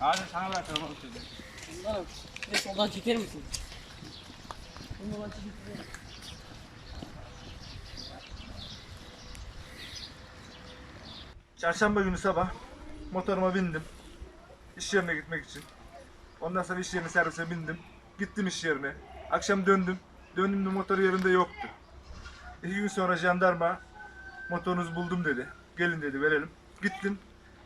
Abi sana sözü. Bunları bir de soldan çeker misin? Çarşamba günü sabah motoruma bindim. İş yerine gitmek için. Ondan sonra iş yerine servise bindim. Gittim iş yerine. Akşam döndüm. Döndüğümde motor yerinde yoktu. İki gün sonra jandarma motorunuzu buldum dedi. Gelin dedi verelim. Gittim.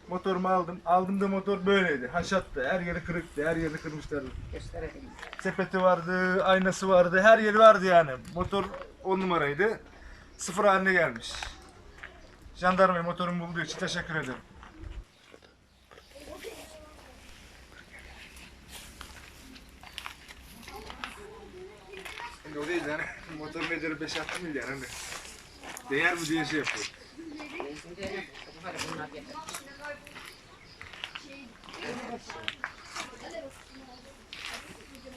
Motorumu aldım. Aldığımda motor böyleydi. Haşattı. Her yeri kırıktı. Her yeri kırmışlardı. Gösterelim. Sepeti vardı, aynası vardı. Her yeri vardı yani. Motor on numaraydı. Sıfır haline gelmiş. Jandarmaya motorumu bulduğu için teşekkür ederim. Şimdi o değil yani. Motorun ederi 5-6 milyar hani. Değer mi diye şey yapıyor. Thank you.